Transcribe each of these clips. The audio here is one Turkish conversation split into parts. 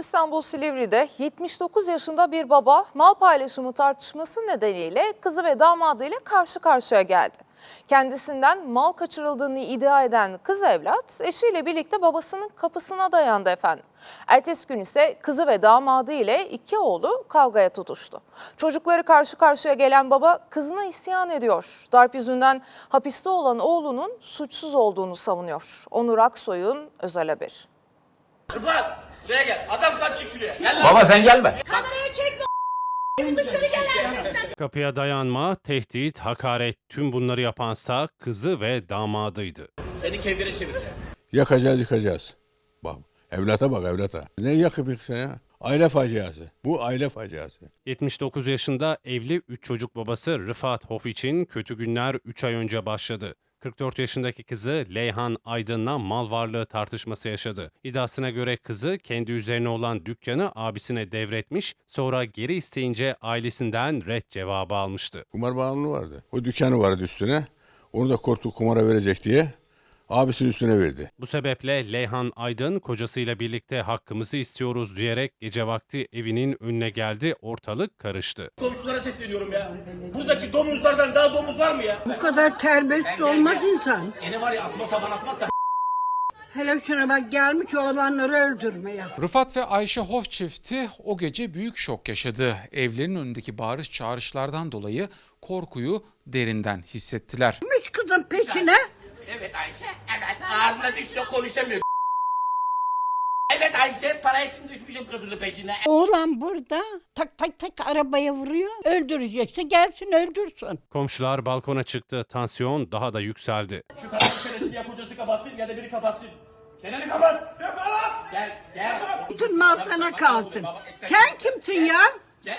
İstanbul Silivri'de 79 yaşında bir baba mal paylaşımı tartışması nedeniyle kızı ve damadıyla karşı karşıya geldi. Kendisinden mal kaçırıldığını iddia eden kız evlat eşiyle birlikte babasının kapısına dayandı efendim. Ertesi gün ise kızı ve damadı ile iki oğlu kavgaya tutuştu. Çocukları karşı karşıya gelen baba kızına isyan ediyor. Darp yüzünden hapiste olan oğlunun suçsuz olduğunu savunuyor. Onur Aksoy'un özel haberi. Buraya gel. Adam sen çık şuraya. Gel lan. Baba sen gelme. Kameraya çekme dışarı gel. Kapıya dayanma, tehdit, hakaret tüm bunları yapansa kızı ve damadıydı. Seni kevgire çevireceğim. Yakacağız yıkacağız. Bak evlata bak evlata. Ne yakıp yıksa ya? Aile faciası. Bu aile faciası. 79 yaşında evli 3 çocuk babası Rıfat Hof için kötü günler 3 ay önce başladı. 44 yaşındaki kızı Leyhan Aydın'la mal varlığı tartışması yaşadı. İddiasına göre kızı kendi üzerine olan dükkanı abisine devretmiş, sonra geri isteyince ailesinden red cevabı almıştı. Kumar bağımlılığı vardı. O dükkanı vardı üstüne. Onu da korktu kumara verecek diye abisinin üstüne verdi. Bu sebeple Leyhan Aydın kocasıyla birlikte hakkımızı istiyoruz diyerek gece vakti evinin önüne geldi, ortalık karıştı. Komşulara sesleniyorum ya. Buradaki domuzlardan daha domuz var mı ya? Bu kadar terbiyesiz olmaz insan. Seni var ya asma taban asmazsa Hele şuna bak gelmiş oğlanları öldürmeye. Rıfat ve Ayşe Hof çifti o gece büyük şok yaşadı. Evlerinin önündeki bağırış çağrışlardan dolayı korkuyu derinden hissettiler. Gitmiş kızın peşine. Evet Ayşe. Evet. Ağzına düşse konuşamıyor. Evet Ayşe para için düşmüşüm kızının peşine. Oğlan burada tak tak tak arabaya vuruyor. Öldürecekse gelsin öldürsün. Komşular balkona çıktı, tansiyon daha da yükseldi. Şu çenesini ya kocası kapatsın ya da biri kapatsın. Çeneni kapat. Defol Gel gel. Bütün mal sana kalsın. Sen kimsin ya? Gel.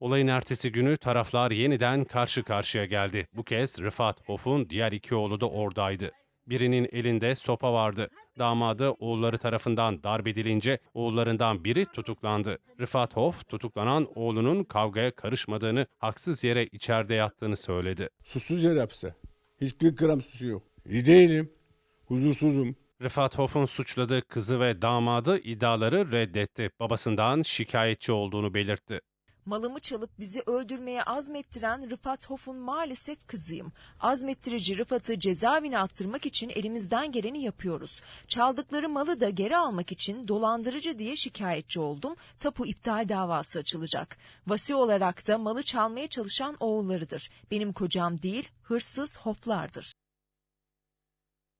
Olayın ertesi günü taraflar yeniden karşı karşıya geldi. Bu kez Rıfat Hof'un diğer iki oğlu da oradaydı. Birinin elinde sopa vardı. Damadı oğulları tarafından darp edilince oğullarından biri tutuklandı. Rıfat Hof tutuklanan oğlunun kavgaya karışmadığını, haksız yere içeride yattığını söyledi. Suçsuz yere hapiste. Hiçbir gram suçu yok. İyi değilim. Huzursuzum. Rıfat Hof'un suçladığı kızı ve damadı iddiaları reddetti. Babasından şikayetçi olduğunu belirtti. Malımı çalıp bizi öldürmeye azmettiren Rıfat Hof'un maalesef kızıyım. Azmettirici Rıfat'ı cezaevine attırmak için elimizden geleni yapıyoruz. Çaldıkları malı da geri almak için dolandırıcı diye şikayetçi oldum. Tapu iptal davası açılacak. Vasi olarak da malı çalmaya çalışan oğullarıdır. Benim kocam değil, hırsız Hoflardır.